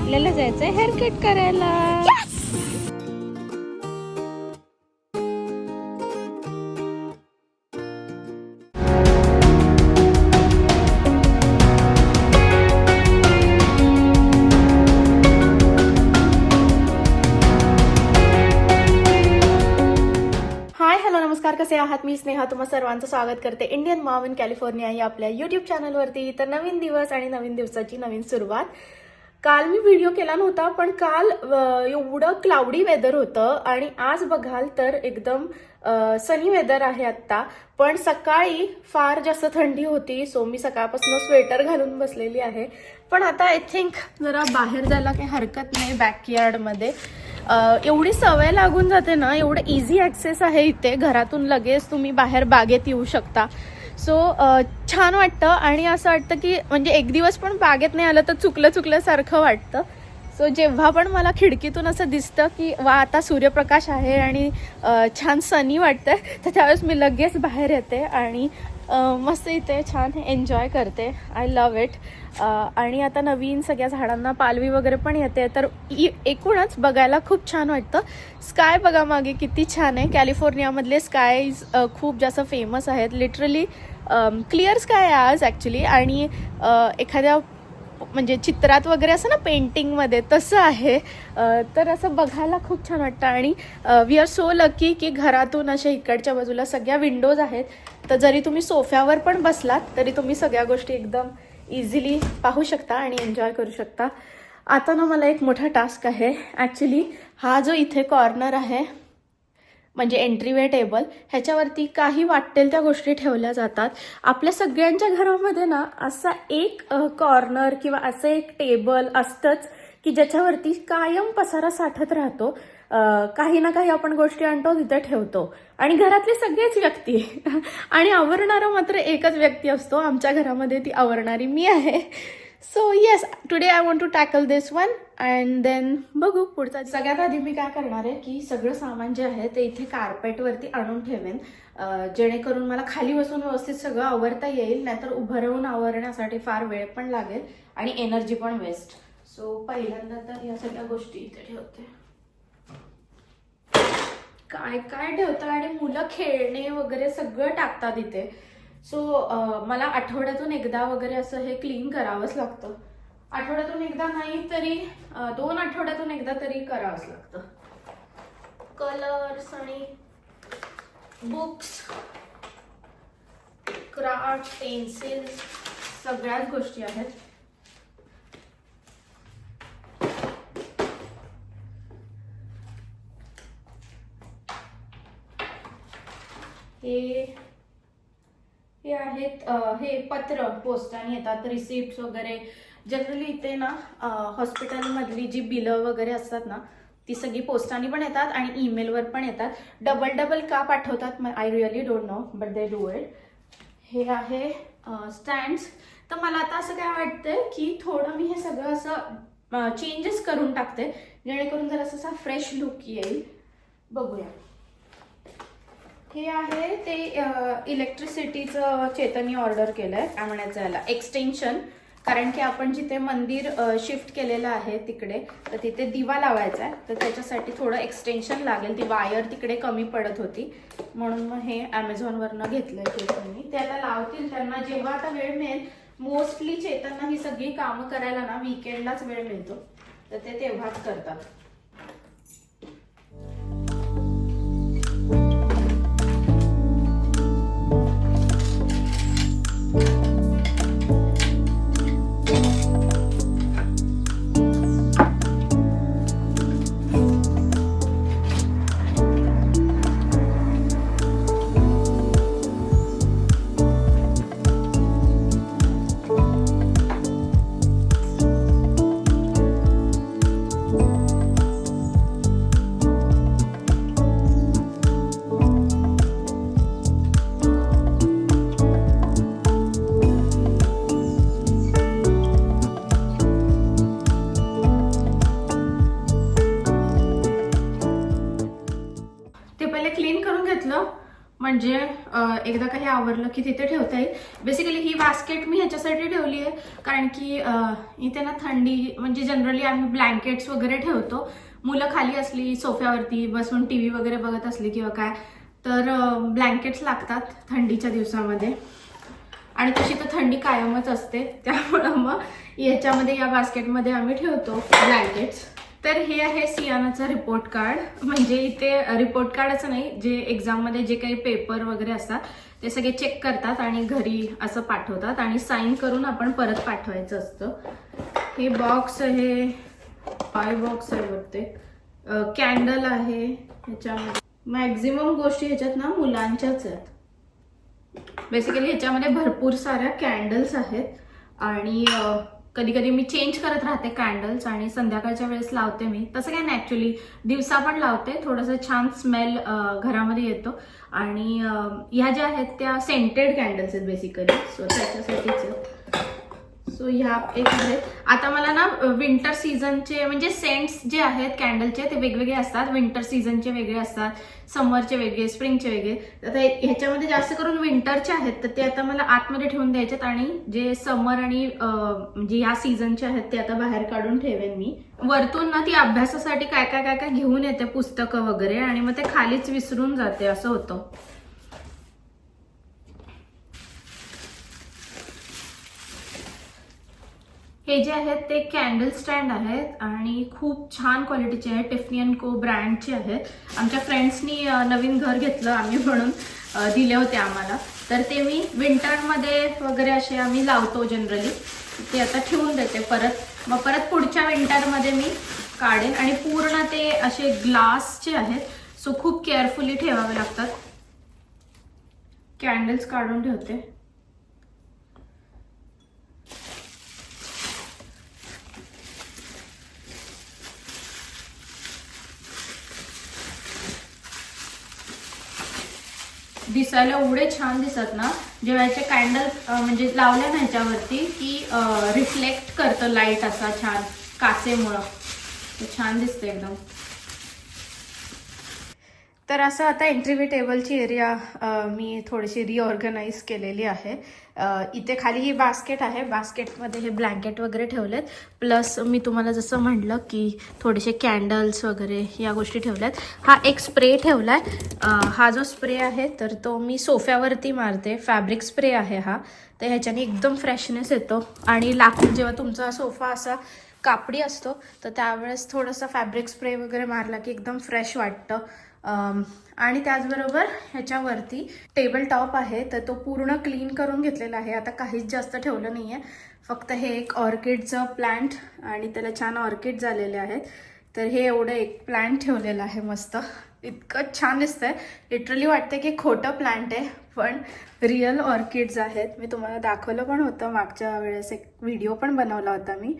आपल्याला जायचंय हेअरकट करायला. हाय हॅलो नमस्कार. कसे आहात? मी स्नेहा. तुम्हा सर्वांचं स्वागत करते इंडियन मॉम इन कॅलिफोर्निया या आपल्या युट्यूब चॅनलवरती तर नवीन दिवस आणि नवीन दिवसाची नवीन सुरुवात. काल मी व्हिडिओ केला नव्हता पण काल एवढं क्लाउडी वेदर होतं आणि आज बघाल तर एकदम सनी वेदर आहे आत्ता. पण सकाळी फार जास्त थंडी होती सो मी सकाळपासून स्वेटर घालून बसलेली आहे. पण आता आय थिंक जरा बाहेर जायला काही हरकत नाही बॅकयार्डमध्ये एवढी सवय लागून जाते ना एवढं इझी ॲक्सेस आहे इथे. घरातून लगेच तुम्ही बाहेर बागेत येऊ शकता. सो छान वाटतं आणि असं वाटतं की म्हणजे एक दिवस पण बागेत नाही आलं तर चुकलं चुकल्यासारखं वाटतं. सो जेव्हा पण मला खिडकीतून असं दिसतं की वा आता सूर्यप्रकाश आहे आणि छान सनी वाटतं तर त्यावेळेस मी लगेच बाहेर येते आणि मस्त इथे छान एन्जॉय करते. I love it. आणि आता नवीन सगळ्या झाडांना पालवी वगैरे पण येते तर एकूणच बघायला खूप छान वाटतं. स्काय बघा मागे किती छान आहे. कॅलिफोर्नियामधले स्कायज खूप जास्त फेमस आहेत. लिटरली क्लिअर स्काय आहे आज ॲक्च्युली आणि एखाद्या म्हणजे चित्रात वगैरे असं ना पेंटिंगमध्ये तसं आहे. तर असं बघायला खूप छान वाटतं. आणि वी आर सो लकी की घरातून अशा इकडच्या बाजूला सगळ्या विंडोज आहेत. तर जरी तुम्ही सोफ्यावर पण बसलात तरी तुम्ही सगळ्या गोष्टी एकदम इझिली पाहू शकता आणि एन्जॉय करू शकता. आता ना मला एक मोठा टास्क आहे. ॲक्च्युली हा जो इथे कॉर्नर आहे म्हणजे एंट्रीवे टेबल ह्याच्यावरती काही वाटेल त्या गोष्टी ठेवल्या जातात. आपल्या सगळ्यांच्या घरामध्ये ना असा एक कॉर्नर किंवा असं एक टेबल असतंच की ज्याच्यावरती कायम पसारा साठत राहतो. काही ना काही आपण गोष्टी आणतो तिथे ठेवतो. आणि घरातले सगळेच व्यक्ती आणि आवरणारा मात्र एकच व्यक्ती असतो. आमच्या घरामध्ये ती आवरणारी मी आहे. So yes today I want to tackle this one and then बघू पुढचा सगळ्यात आधी मी काय करणार आहे की सगळं सामान जे आहे ते इथे कार्पेटवरती आणून ठेवेन. जेणेकरून मला खाली बसून व्यवस्थित सगळं आवरता येईल नाहीतर उभं राहून आवरण्यासाठी फार वेळ पण लागेल आणि एनर्जी पण वेस्ट सो पहिल्यांदा तर या सगळ्या गोष्टी इथे ठेवते. काय काय ठेवतात आणि मुलं खेळणे वगैरे सगळं टाकतात इथे. सो मला आठवड्यातून एकदा वगैरे असं हे क्लीन करावंच लागतं. आठवड्यातून एकदा नाही तरी दोन आठवड्यातून एकदा तरी करावंच लागतं. कलर्स आणि बुक्स क्राफ्ट पेन्सिल सगळ्याच गोष्टी आहेत. हे हे आहेत हे पत्र पोस्टाने येतात रिसिप्ट वगैरे. जनरली इथे ना हॉस्पिटलमधली जी बिलं वगैरे असतात ना ती सगळी पोस्टाने पण येतात आणि ईमेलवर पण येतात. डबल डबल का पाठवतात I really don't know but they do it हे आहे स्टँड्स तर मला आता असं काय वाटतंय की थोडं मी हे सगळं असं चेंजेस करून टाकते जेणेकरून जर असं असा फ्रेश लुक येईल. बघूया. हे आहे ते इलेक्ट्रिसिटीचं चेतनी ऑर्डर केलंय काय म्हणायचं याला. एक्सटेन्शन कारण की आपण जिथे मंदिर शिफ्ट केलेलं आहे तिकडे तर तिथे दिवा लावायचा आहे. तर त्याच्यासाठी थोडं एक्सटेन्शन लागेल. ती वायर तिकडे कमी पडत होती. म्हणून मग हे ॲमेझॉनवरनं घेतलंय चेतननी ते आता लावतील त्यांना. जेव्हा आता वेळ मिळेल मोस्टली चेतनना ही सगळी कामं करायला ना विकेंडलाच वेळ मिळतो. तर ते तेव्हाच करतात. म्हणजे एकदा काही आवरलं की तिथे ठेवता येईल. बेसिकली ही बास्केट मी ह्याच्यासाठी ठेवली आहे. कारण की इथे ना थंडी म्हणजे जनरली आम्ही ब्लँकेट्स वगैरे ठेवतो. मुलं खाली असली सोफ्यावरती बसून टी व्ही वगैरे बघत असली किंवा काय तर ब्लँकेट्स लागतात थंडीच्या दिवसामध्ये. आणि तशी तर थंडी कायमच असते. त्यामुळं मग याच्यामध्ये या बास्केटमध्ये आम्ही ठेवतो ब्लँकेट्स तर हे आहे सियानाचं रिपोर्ट कार्ड म्हणजे इथे रिपोर्ट कार्डच नाही जे एक्झाममध्ये जे काही पेपर वगैरे असतात ते सगळे चेक करतात आणि घरी असं पाठवतात आणि साईन करून आपण परत पाठवायचं असतं. हे बॉक्स आहे फाय बॉक्स आहे बघते कॅन्डल आहे ह्याच्यामध्ये. मॅक्झिमम गोष्टी ह्याच्यात ना मुलांच्याच आहेत. बेसिकली ह्याच्यामध्ये भरपूर साऱ्या कॅन्डल्स आहेत. आणि कधी कधी मी चेंज करत राहते कॅन्डल्स आणि संध्याकाळच्या वेळेस लावते मी. तसं काय नाही ॲक्च्युली दिवसा पण लावते. थोडंसं छान स्मेल घरामध्ये येतो. आणि ह्या ज्या आहेत त्या सेंटेड कॅन्डल्स आहेत बेसिकली सो त्याच्यासाठीच. सो ह्या एक आहेत. आता मला ना विंटर सीझनचे म्हणजे सेंट्स जे आहेत कॅन्डलचे ते वेगवेगळे असतात. विंटर सीझनचे वेगळे असतात समरचे वेगळे स्प्रिंगचे वेगळे. आता ह्याच्यामध्ये जास्त करून विंटरचे आहेत तर ते आता मला आतमध्ये ठेवून द्यायचेत आणि जे समर आणि म्हणजे ह्या सीझनचे आहेत ते आता बाहेर काढून ठेवेन मी. वरतून ना ती अभ्यासासाठी काय काय काय काय घेऊन येते पुस्तकं वगैरे आणि मग ते खालीच विसरून जाते असं होतं. हे जे आहेत ते कॅन्डल स्टँड आहेत आणि खूप छान क्वालिटीचे आहेत. टिफनी को ब्रँडचे आहेत. आमच्या फ्रेंड्सनी नवीन घर घेतलं आम्ही म्हणून. दिले होते आम्हाला. तर ते मी विंटरमध्ये वगैरे असे आम्ही लावतो जनरली ते आता ठेवून देते परत. मग परत पुढच्या विंटरमध्ये मी काढेन. आणि पूर्ण ते असे ग्लासचे आहेत सो खूप केअरफुली ठेवावे लागतात. कॅन्डल्स काढून ठेवते. दिसायला एवढे छान दिसत ना जेव्हा याचे कॅन्डल म्हणजे लावले ना ह्याच्यावरती की रिफ्लेक्ट करतं लाइट असा छान काचेमुळं. छान दिसतं एकदम. तर असं आता एंट्रीवे टेबलची एरिया मी थोडीशी रिऑर्गनाईज केलेली आहे. इथे खाली ही बास्केट आहे. बास्केटमध्ये हे ब्लँकेट वगैरे ठेवलेत. प्लस मी तुम्हाला जसं म्हटलं की थोडेसे कॅन्डल्स वगैरे या गोष्टी ठेवल्यात. हा एक स्प्रे ठेवला आहे हा जो स्प्रे आहे तर तो मी सोफ्यावरती मारते. फॅब्रिक स्प्रे आहे हा. तर ह्याच्याने एकदम फ्रेशनेस येतो. आणि लाकूड जेव्हा तुमचा सोफा असा कापडी असतो तर त्यावेळेस थोडंसं फॅब्रिक स्प्रे वगैरे मारला की एकदम फ्रेश वाटतं. आणि त्याचबरोबर ह्याच्यावरती टेबल टॉप आहे तर तो पूर्ण क्लीन करून घेतलेला आहे. आता काहीच जास्त ठेवलं नाही आहे फक्त हे एक ऑर्किडचं प्लांट आणि त्याला छान ऑर्किड झालेले आहेत. तर हे एवढं एक प्लांट ठेवलेलं आहे मस्त. इतकं छान दिसतं आहे लिटरली वाटतं की खोटं प्लांट आहे पण रिअल ऑर्किड्स आहेत. मी तुम्हाला दाखवलं पण होतं. मागच्या वेळेस एक व्हिडिओ पण बनवला होता मी.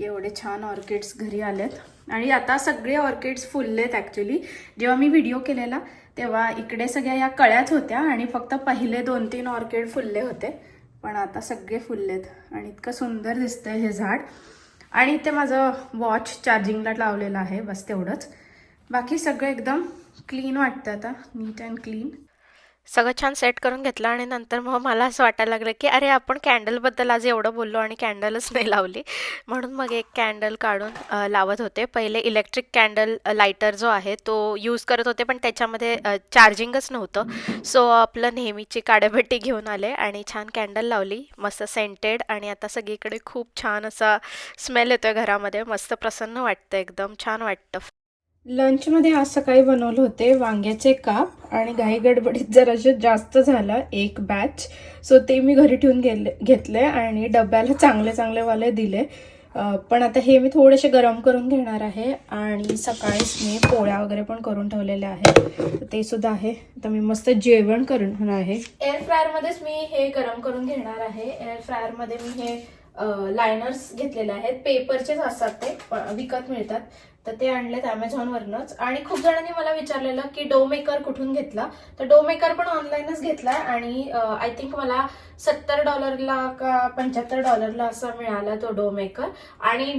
की एवढे छान ऑर्किड्स घरी आलेत. आणि आता सगळे ऑर्किड्स फुललेत ॲक्च्युली जेव्हा मी व्हिडिओ केलेला तेव्हा इकडे सगळ्या या कळ्याच होत्या आणि फक्त पहिले दोन तीन ऑर्किड फुलले होते. पण आता सगळे फुललेत आणि इतकं सुंदर दिसतंय हे झाड. आणि ते माझं वॉच चार्जिंगला लावलेलं आहे बस तेवढंच. बाकी सगळं एकदम क्लीन वाटतं आता. नीट अँड क्लीन सगळं छान सेट करून घेतलं आणि नंतर मग मला असं वाटायला लागलं की अरे आपण कॅन्डलबद्दल आज एवढं बोललो आणि कॅन्डलच नाही लावली. म्हणून मग एक कॅन्डल काढून लावत होते. पहिले इलेक्ट्रिक कॅन्डल लायटर जो आहे तो यूज करत होते पण त्याच्यामध्ये चार्जिंगच नव्हतं. सो आपलं नेहमीची काड्याभट्टी घेऊन आले आणि छान कॅन्डल लावली. मस्त सेंटेड आणि आता सगळीकडे खूप छान असा स्मेल येतोय घरामध्ये. मस्त प्रसन्न वाटतं एकदम छान वाटतं. लंचमध्ये आज सकाळी बनवले होते वांग्याचे काप आणि घाई गडबडीत जराशे जास्त झालं एक बॅच सो ते मी घरी ठेवून गेले घेतले आणि डब्याला चांगले चांगले वाले दिले. पण आता हे मी थोडेसे गरम करून घेणार आहे आणि सकाळीच मी पोळ्या वगैरे पण करून ठेवलेल्या आहेत. ते सुद्धा आहे. तर मी मस्त जेवण करून आहे. एअर फ्रायरमध्येच मी हे गरम करून घेणार आहे. एअर फ्रायरमध्ये मी हे लायनर्स घेतलेले आहेत. पेपरचेच असतात ते विकत मिळतात. तर ते आणलेत अमेझॉनवरनच आणि खूप जणांनी मला विचारलेलं की डो मेकर कुठून घेतला? तर डो मेकर पण ऑनलाईनच घेतलाय आणि आय थिंक मला सत्तर डॉलरला का पंच्याहत्तर डॉलरला असा मिळाला तो डोमेकर. आणि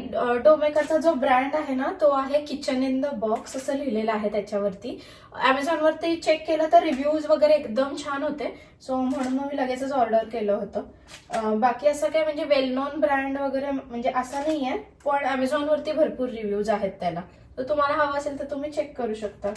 डो मेकरचा जो ब्रँड आहे ना तो आहे किचन इन द बॉक्स असं लिहिलेलं आहे त्याच्यावरती. अमेझॉनवरती चेक केलं तर रिव्ह्यूज वगैरे एकदम छान होते. सो म्हणून मी लगेचच ऑर्डर केलं होतं. बाकी असं काय म्हणजे वेल नोन ब्रँड वगैरे म्हणजे असा नाही आहे पण अमेझॉनवरती भरपूर रिव्ह्यूज आहेत त्याला. तर तुम्हाला हवं असेल तर तुम्ही चेक करू शकता.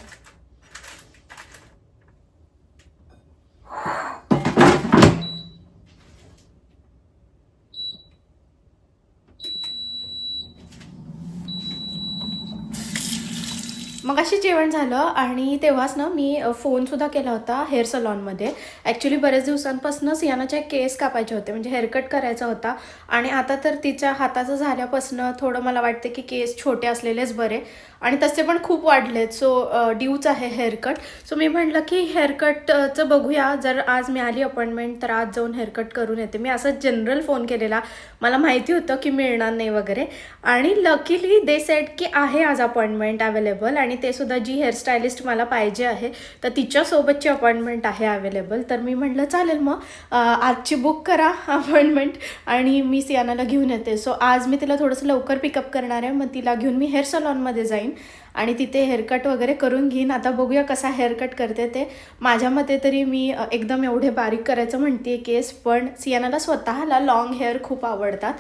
मग अशी जेवण झालं आणि तेव्हाच ना मी फोनसुद्धा फोन सुद्धा केला होता हेअर सलॉनमध्ये ॲक्च्युली बरेच दिवसांपासून सियानाचे केस कापायचे होते म्हणजे हेअरकट करायचा होता. आणि आता तर तिच्या हाताचं झाल्यापासून थोडं मला वाटतं की केस छोटे असलेलेच बरे. आणि तसे पण खूप वाढलेत. सो ड्यूच आहे हेअरकट सो मी म्हटलं की हेअरकटचं बघूया. जर आज मिळाली अपॉइंटमेंट तर आज जाऊन हेअरकट करून येते. मी असं जनरल फोन केलेला. मला माहिती होतं की मिळणार नाही वगैरे. आणि लकीली दे सेट की आहे आज अपॉइंटमेंट अवेलेबल आणि ते सुद्धा जी हेअरस्टायलिस्ट मला पाहिजे आहे तर तिच्यासोबतची अपॉइंटमेंट आहे अवेलेबल तर मी म्हटलं चालेल मग. आजची बुक करा अपॉइंटमेंट आणि मी सियानाला घेऊन येते. सो आज मी तिला थोडंसं लवकर पिकअप करणार आहे. मग तिला घेऊन मी हेअर सलॉनमध्ये जाईन. आणि तिथे हेअरकट वगैरे करून घेईन. आता बघूया कसा हेअरकट करते ते. माझ्या मते तरी मी एकदम एवढे बारीक करायचं म्हणते केस पण सियानाला स्वतःला लॉंग हेअर खूप आवडतात.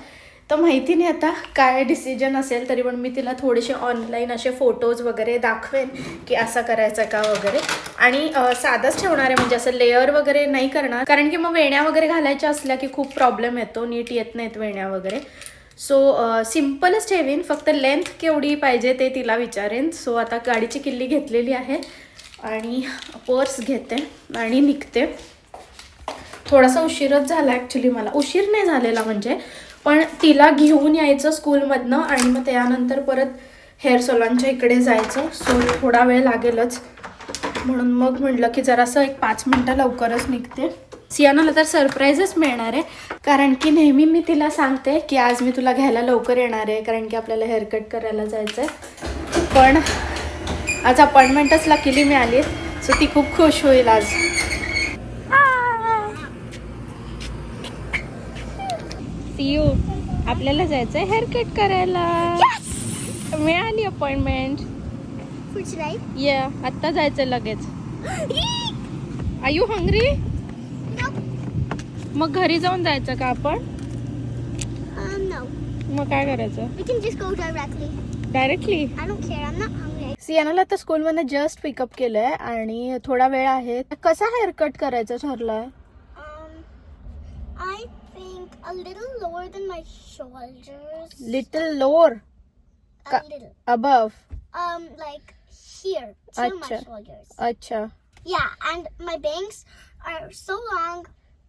तर माहिती नाही आता काय डिसिजन असेल तरी पण मी तिला थोडेसे ऑनलाईन असे फोटोज वगैरे दाखवेन की असा करायचा का वगैरे. आणि साधंच ठेवणार आहे म्हणजे असं लेअर वगैरे नाही करणार. कारण की मग वेण्या वगैरे घालायच्या असल्या की खूप प्रॉब्लेम येतो नीट येत नाहीत वेण्या वगैरे. सो सिम्पलच uh, ठेवीन फक्त लेंथ केवढी पाहिजे ते तिला विचारेन. सो आता गाडीची किल्ली घेतलेली आहे आणि पर्स घेते आणि निघते. थोडासा उशीरच झाला ॲक्च्युली मला. उशीर नाही झालेला म्हणजे पण तिला घेऊन यायचं स्कूलमधनं आणि मग त्यानंतर परत हेअर सलॉनच्या इकडे जायचं. सो थोडा वेळ लागेलच. म्हणून मग म्हटलं की जरासं एक पाच मिनटं लवकरच निघते. सियानाला तर सरप्राईजच मिळणार आहे. कारण की नेहमी मी तिला सांगते की आज मी तुला घ्यायला लवकर येणार आहे कारण की आपल्याला हेअरकट करायला जायचं आहे पण आज अपॉइंटमेंटच लकीली मिळाली सो ती खूप खुश होईल आज. सीयू आपल्याला जायचंय हेअर कट करायला मिळाली अपॉइंटमेंट? ये आत्ता जायचं लगेच. I you hungry. मग घरी जाऊन जायचं का आपण? मग काय करायचं? डायरेक्टली हॅलो आता स्कूल मध्ये जस्ट पिकअप केलंय आणि थोडा वेळ आहे. कसा हेअर कट करायचा ठरलाय I think the lower my show little lower above like shear अच्छा अच्छा yeah and my thanks I so आंग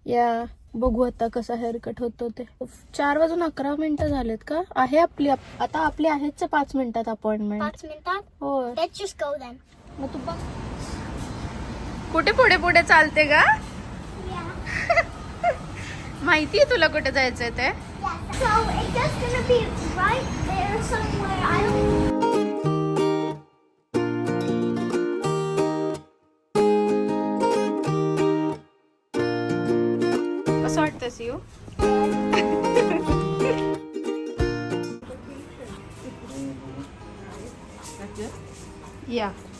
या बघू आता कसा हेअरकट होतो ते चार वाजून अकरा मिनिटं झालेत का आहे आपली आता आपली आहेच पाच मिनिटात अपॉइंटमेंट go then. मग तू बघ कुठे पुढे पुढे चालते का. माहिती आहे तुला कुठे जायचंय ते Yeah. So it's just gonna be right there somewhere. I don't. कसं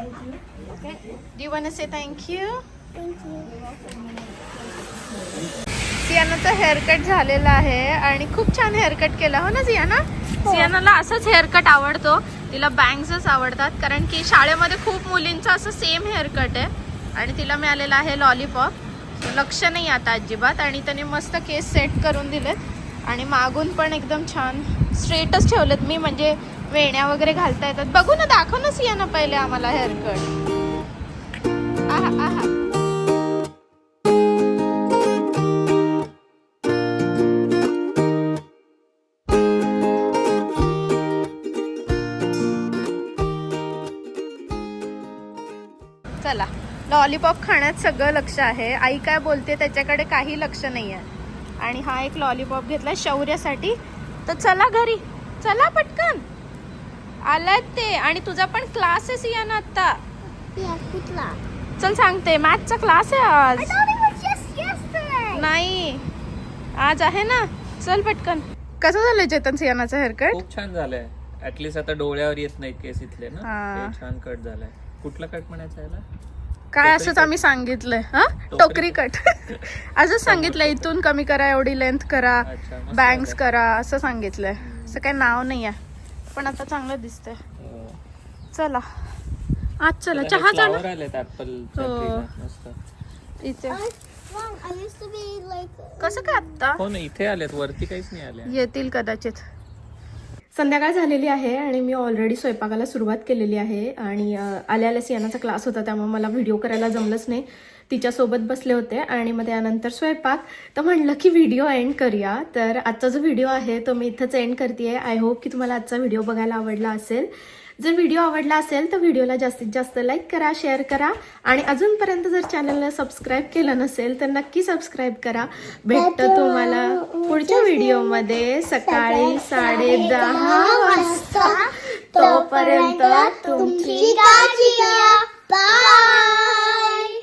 वाटतं see you yeah happy do one say thank you Thank you. सियानाचा हेअरकट झालेला आहे आणि खूप छान हेअरकट केला. हो ना सियाना? सियानाला असंच हेअरकट आवडतो. तिला बँग्सच आवडतात. कारण की शाळेमध्ये खूप मुलींचं असं सेम हेअरकट आहे. आणि तिला मिळालेलं आहे लॉलीपॉप लक्ष नाही आता अजिबात. आणि त्याने मस्त केस सेट करून दिलेत. आणि मागून पण एकदम छान स्ट्रेटच ठेवलेत. मी म्हणजे वेण्या वगैरे घालता येतात. बघू ना दाखव ना सिया ना पहिले आम्हाला हेअरकट आहा आहा. चला लॉलीपॉप खाण्यात सगळं लक्ष आहे. आई काय बोलते त्याच्याकडे काही लक्ष नाही आहे आणि हा एक लॉलीपॉप घेतला शौर्यासाठी. तर चला घरी. चला पटकन. आलाय ते. आणि तुझा पण क्लास आहे सिया ना आता? चल सांगते. मॅथचा क्लास आहे आज. नाही. आज आहे ना. चल पटकन. कसं झालं चेतन सियानाचा हेअरकट खूप छान झालंय. ऍटलीस्ट आता डोळ्यावर येत नाही केस इथले ना. हा. छान कट झालाय. कुठला कट म्हणायचा याला? काय असंच आम्ही सांगितलंय हा? टोकरी कट असंच सांगितलंय इथून कमी करा एवढी लेंथ करा बँग्स. करा असं सांगितलंय. असं काही नाव नाही आहे पण आता चांगलं दिसतंय. हो. चला. आज चला. चहा झाला हो. मस्त. इथे. कसं काय आता हो ना इथे आलेत. वरती काहीच नाही आले. येतील कदाचित. संध्याकाळ झालेली आहे आणि मी ऑलरेडी स्वयंपाकाला सुरुवात केलेली आहे आणि आल्या आल्या सियानाचा क्लास होता त्यामुळे मला व्हिडिओ करायला जमलंच नाही. तिच्यासोबत बसले होते आणि मग त्यानंतर स्वयंपाक. तर म्हणलं की व्हिडिओ एंड करूया. तर आजचा जो व्हिडिओ आहे तो मी इथंच एंड करते आहे आय होप की तुम्हाला आजचा व्हिडिओ बघायला आवडला असेल. जर व्हिडिओ आवडला असेल तर व्हिडिओला जास्तीत जास्त लाईक करा शेअर करा आणि अजूनपर्यंत जर चॅनलला सबस्क्राईब केलं नसेल तर नक्की सबस्क्राईब करा. भेटतं तुम्हाला पुढच्या व्हिडिओमध्ये सकाळी साडे दहा वाजता. तोपर्यंत तुमची. Bye.